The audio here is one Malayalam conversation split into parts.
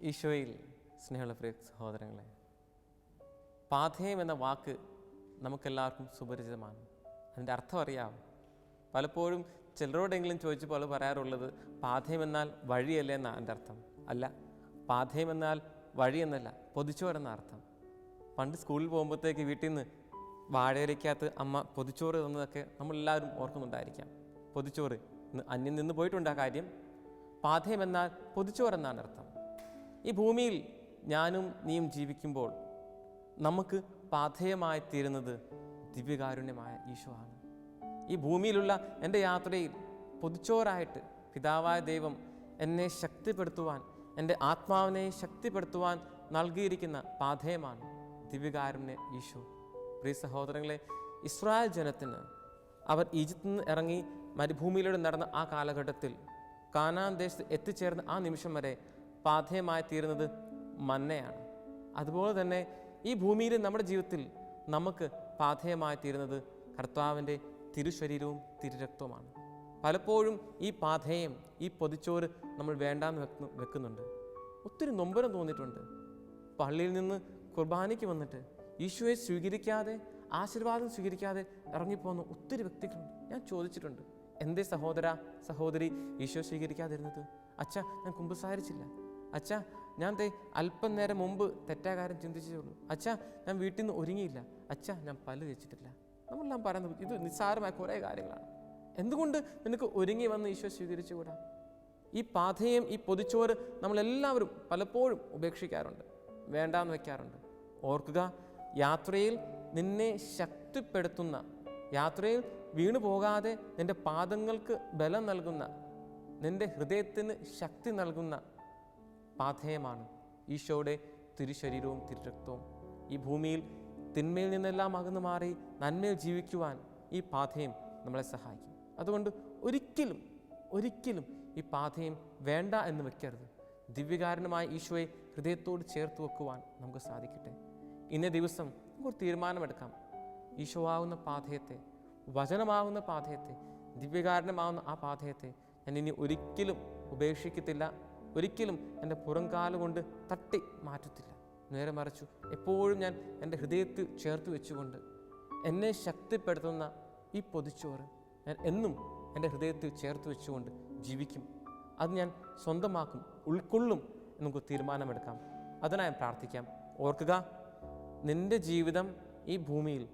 ഈശോയിൽ സ്നേഹമുള്ള പ്രിയ സഹോദരങ്ങളെ പാഥേയം എന്ന വാക്ക് നമുക്കെല്ലാവർക്കും സുപരിചിതമാണ്. അതിന്റെ അർത്ഥം അറിയാം. പലപ്പോഴും ചിലരോടെങ്കിലും ചോദിച്ചപ്പോൾ പറയാറുള്ളത് പാഥയമെന്നാൽ വഴിയല്ലേ എന്നാണ് എന്റെ അർത്ഥം. അല്ല പാഥയമെന്നാൽ എന്നാൽ വഴി എന്നല്ല പൊതിച്ചോരെന്ന അർത്ഥം. പണ്ട് സ്കൂളിൽ പോകുമ്പോഴത്തേക്ക് വീട്ടിൽ നിന്ന് വാഴയിലേക്കകത്ത് അമ്മ പൊതിച്ചോറ് തന്നതൊക്കെ നമ്മളെല്ലാവരും ഓർക്കുന്നുണ്ടായിരിക്കാം. പൊതിച്ചോറ് അന്യം നിന്ന് പോയിട്ടുണ്ട് ആ കാര്യം? പാഥയമെന്നാൽ എന്നാൽ പൊതിച്ചോരെന്നാണ് അർത്ഥം. ഈ ഭൂമിയിൽ ഞാനും നീയും ജീവിക്കുമ്പോൾ നമുക്ക് പാഥേയമായി തീരുന്നത് ദിവ്യകാരുണ്യമായ ഈശോ ആണ് ഈ ഭൂമിയിലുള്ള എന്റെ യാത്രയിൽ പൊതിച്ചോറായിട്ട് പിതാവായ ദൈവം എന്നെ ശക്തിപ്പെടുത്തുവാൻ എന്റെ ആത്മാവിനെ ശക്തിപ്പെടുത്തുവാൻ നൽകിയിരിക്കുന്ന പാഥേയമാണ് ദിവ്യകാരുണ്യ ഈശോ. പ്രിയ സഹോദരങ്ങളെ ഇസ്രായേൽ ജനത്തിന് അവർ ഈജിപ്തിൽ നിന്ന് ഇറങ്ങി മരുഭൂമിയിലൂടെ നടന്ന ആ കാലഘട്ടത്തിൽ കാനാൻ ദേശത്ത് എത്തിച്ചേർന്ന ആ നിമിഷം വരെ പാഥേയമായി തീരുന്നത് മന്നയാണ്. അതുപോലെ തന്നെ ഈ ഭൂമിയിൽ നമ്മുടെ ജീവിതത്തിൽ നമുക്ക് പാഥേയമായി തീരുന്നത് കർത്താവിന്റെ തിരുശരീരവും തിരുരക്തവുമാണ്. പലപ്പോഴും ഈ പാഥേയം ഈ പൊതിച്ചോറ് നമ്മൾ വേണ്ടാന്ന് വെക്കുന്നു വെക്കുന്നുണ്ട്. ഒത്തിരി നൊമ്പരം തോന്നിയിട്ടുണ്ട്. പള്ളിയിൽ നിന്ന് കുർബാനയ്ക്ക് വന്നിട്ട് ഈശോയെ സ്വീകരിക്കാതെ ആശീർവാദം സ്വീകരിക്കാതെ ഇറങ്ങിപ്പോകുന്ന ഒത്തിരി വ്യക്തികളുണ്ട്. ഞാൻ ചോദിച്ചിട്ടുണ്ട് എന്തേ സഹോദര സഹോദരി ഈശോ സ്വീകരിക്കാതിരുന്നത്? അച്ഛ ഞാൻ കുമ്പസാരിച്ചില്ല. അച്ഛ ഞാൻ ദേ അല്പം നേരം മുമ്പ് തെറ്റാകാരം ചിന്തിച്ചേ ഉള്ളൂ. അച്ഛ ഞാൻ വീട്ടിൽ നിന്ന് ഒരുങ്ങിയില്ല. അച്ഛ ഞാൻ പല്ല് തേച്ചിട്ടില്ല. നമ്മളെല്ലാം പറയുന്നത് ഇത് നിസ്സാരമായ കുറേ കാര്യങ്ങളാണ്. എന്തുകൊണ്ട് നിനക്ക് ഒരുങ്ങി വന്ന് ഈശോ സ്വീകരിച്ചുകൂടാ? ഈ പാതയും ഈ പൊതിച്ചോറ് നമ്മളെല്ലാവരും പലപ്പോഴും ഉപേക്ഷിക്കാറുണ്ട് വേണ്ടാന്ന് വെക്കാറുണ്ട്. ഓർക്കുക യാത്രയിൽ നിന്നെ ശക്തിപ്പെടുത്തുന്ന യാത്രയിൽ വീണു പോകാതെ നിന്റെ പാദങ്ങൾക്ക് ബലം നൽകുന്ന നിന്റെ ഹൃദയത്തിന് ശക്തി നൽകുന്ന പാഥേയമാണ് ഈശോയുടെ തിരുശരീരവും തിരുരക്തവും. ഈ ഭൂമിയിൽ തിന്മയിൽ നിന്നെല്ലാം അകന്നു മാറി നന്മയിൽ ജീവിക്കുവാൻ ഈ പാഥേയം നമ്മളെ സഹായിക്കും. അതുകൊണ്ട് ഒരിക്കലും ഒരിക്കലും ഈ പാഥേയം വേണ്ട എന്ന് വെക്കരുത്. ദിവ്യകാരനുമായ ഈശോയെ ഹൃദയത്തോട് ചേർത്ത് വെക്കുവാൻ നമുക്ക് സാധിക്കട്ടെ. ഇന്നേ ദിവസം നമുക്കൊരു തീരുമാനമെടുക്കാം. ഈശോ ആവുന്ന പാഥേയത്തെ വചനമാവുന്ന പാഥേയത്തെ ദിവ്യകാരണമാവുന്ന ആ പാഥേയത്തെ ഞാൻ ഇനി ഒരിക്കലും ഉപേക്ഷിക്കത്തില്ല. ഒരിക്കലും എന്റെ പുറംകാലുകൊണ്ട് തട്ടി മാറ്റത്തില്ല. നേരെ മറിച്ചു. എപ്പോഴും ഞാൻ എന്റെ ഹൃദയത്തിൽ ചേർത്ത് വെച്ചുകൊണ്ട് എന്നെ ശക്തിപ്പെടുത്തുന്ന ഈ പൊതിച്ചോറ് ഞാൻ എന്നും എന്റെ ഹൃദയത്തിൽ ചേർത്ത് വെച്ചുകൊണ്ട് ജീവിക്കും. അത് ഞാൻ സ്വന്തമാക്കും ഉൾക്കൊള്ളും നമുക്ക് തീരുമാനമെടുക്കാം. അതിനായി പ്രാർത്ഥിക്കാം. ഓർക്കുക നിന്റെ ജീവിതം ഈ ഭൂമിയിൽ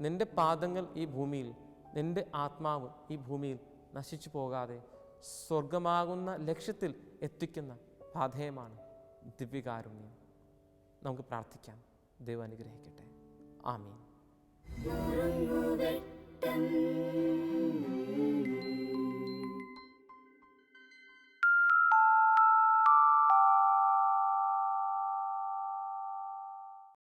നിന്റെ പാദങ്ങൾ ഈ ഭൂമിയിൽ നിന്റെ ആത്മാവ് ഈ ഭൂമിയിൽ നശിച്ചു പോകാതെ സ്വർഗമാകുന്ന ലക്ഷ്യത്തിൽ എത്തിക്കുന്ന പാഥേയമാണ് ദിവ്യകാരുണ്യം. നമുക്ക് പ്രാർത്ഥിക്കാം. ദൈവം അനുഗ്രഹിക്കട്ടെ. ആമീൻ.